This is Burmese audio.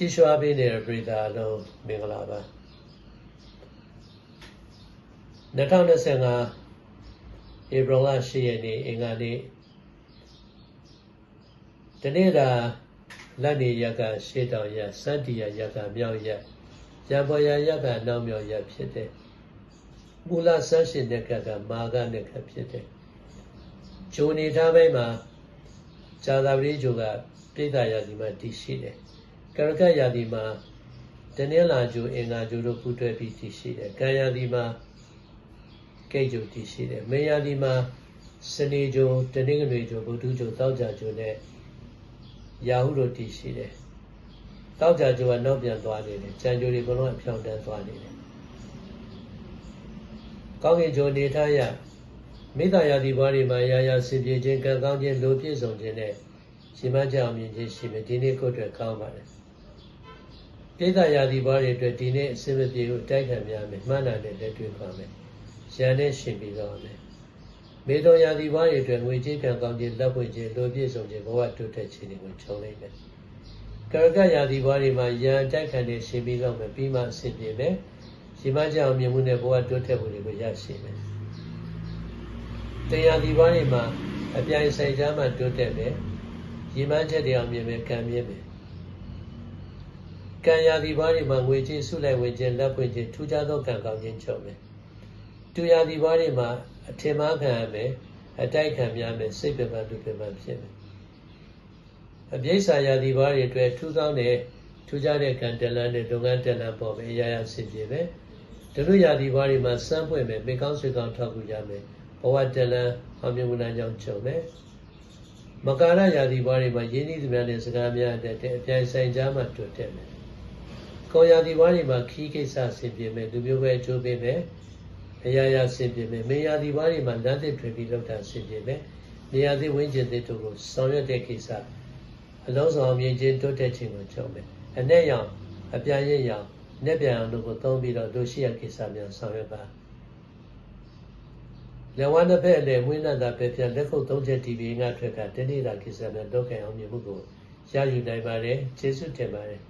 ကြည်ရွှာပေးနေတဲ့ပြည်သားအလုံးမင်္ဂလာပါ2025ဧပြီလ10ရက်နေ့အင်္ဂါနေ့တနေ့တာလက်နေရက်ကရှေးတောင်ရက်စန္တီရရက်ကမြောက်ရက်ရံပေါ်ရရက်ကနောက်မြောက်ရက်ဖြစ်တဲ့မူလဆန်းရှင်တဲ့ကကမာကတဲ့ကဖြစ်တဲ့ဂျိုနေထားပိုင်းမှာဇာတာပရိဂျိုကပြိတ္တရာဒီမှာတည်ရှိတယ် ကရကရာဒီမှာတနင်္လာဂျိုအင်္ဂါဂျိုတို့ပူးတွဲပြီးတည်ရှိတယ်ကံရာဒီမှာကိတ်ဂျိုတည်ရှိတယ်မေရာဒီမှာစနေဂျိုတနင်္ဂနွေဂျိုဗုဒ္ဓဂျိုတောက်ကြဂျိုနဲ့ရာဟုတို့တည်ရှိတယ်တောက်ကြဂျိုကနောက်ပြန်သွားနေတယ်ကြံဂျိုတွေဘလုံးအဖြောင်းတန်းသွားနေတယ်ကောင်းကင်ဂျိုနေထားရမိတ္တရာဒီဘွားတွေမှာရာရာစင်ပြေခြင်းကံကောင်းခြင်းလိုပြည့်စုံခြင်းနဲ့ရှင်မကြောင်မြင်ခြင်းရှိမယ်ဒီနေ့ကိုယ်အတွက်ကောင်းပါတယ် ပြိဿရာဒီဘွားတွေအတွက်ဒီနေ့အစင်မပြေကိုတိုက်ခံများမယ်မှန်တာနဲ့လက်တွေ့ပါမယ်ရန်နဲ့ရှင်ပြီးတော့မယ်မေတော်ရာဒီဘွားတွေအတွက်ငွေကြေးကံကောင်းခြင်းလက်ပွင့်ခြင်းလိုပြည့်စုံခြင်းဘဝတိုးတက်ခြင်းတွေကိုခြုံလိုက်မယ်ကရကရာဒီဘွားတွေမှာရန်တိုက်ခံနေရှင်ပြီးတော့မယ်ပြီးမှအစင်ပြေမယ်ရှင်မကြောင်မြင်မှုနဲ့ဘဝတိုးတက်မှုတွေကိုရရှိမယ်တရားဒီဘွားတွေမှာအပြိုင်ဆိုင်ကြားမှာတိုးတက်မယ်ရည်မှန်းချက်တွေအောင်မြင်မယ်ကံမြင်မယ် ကံရာဒီဘွားတွေမှာငွေကြေးဆုလိုက်ဝင်ခြင်းလက်ပွင့်ခြင်းထူးခြားသောကံကောင်းခြင်းချုပ်မယ်တူရာဒီဘွားတွေမှာအထင်မှားခံရမယ်အတိုက်ခံများမယ်စိတ်ပြပန်းလူပြပန်းဖြစ်မယ်အပြိဿာရာဒီဘွားတွေအတွက်ထူးသောတဲ့ထူးခြားတဲ့ကံတလန်းနဲ့လုပ်ငန်းတလန်းပေါ်မယ်အရာရာဆင်ပြေမယ်ဒုရရာဒီဘွားတွေမှာစမ်းပွင့်မယ်မိကောင်းဆွေကောင်းထောက်ကူရမယ်ဘဝတလန်းအောင်မြင်မှုနာကြောင့်ချုပ်မယ်မကာရယာတိဘွားတွေမှာယင်းဤသူများနဲ့စကားများတဲ့အပြိုင်ဆိုင်ကြားမှာတွေ့တယ် မယ်။ကောယာတိဘွားတွေမှာခီးကိစ္စဆင်ပြေမယ်လူမျိုးပဲအကျိုးပေးမယ်။အရာရာဆင်ပြေမယ်။မေယာတိဘွားတွေမှာလမ်းသစ်ထွင်ပြီးလောက်တာဆင်ပြေမယ်။နေရာသစ်ဝင်းကျင်သစ်တို့ကိုဆောင်ရွက်တဲ့ကိစ္စအလုံးစုံအောင်မြင်ခြင်းတိုးတက်ခြင်းကိုချုပ်မယ်။အ내ရောင်အပြာရင့်ရောင်내ပြန်အောင်တို့ကိုသုံးပြီးတော့တို့ရှိရကိစ္စများဆောင်ရွက်ပါ။လက်ဝါးတစ်ဖက်နဲ့မွေးနတ်တာပဲပြန်လက်ခုပ်သုံးချက်တီဗီငါထွက်ကတနေ့တာကိစ္စနဲ့တော့ကြအောင်မြင်မှုကိုရယူနိုင်ပါတယ်ကျေးဇူးတင်ပါတယ်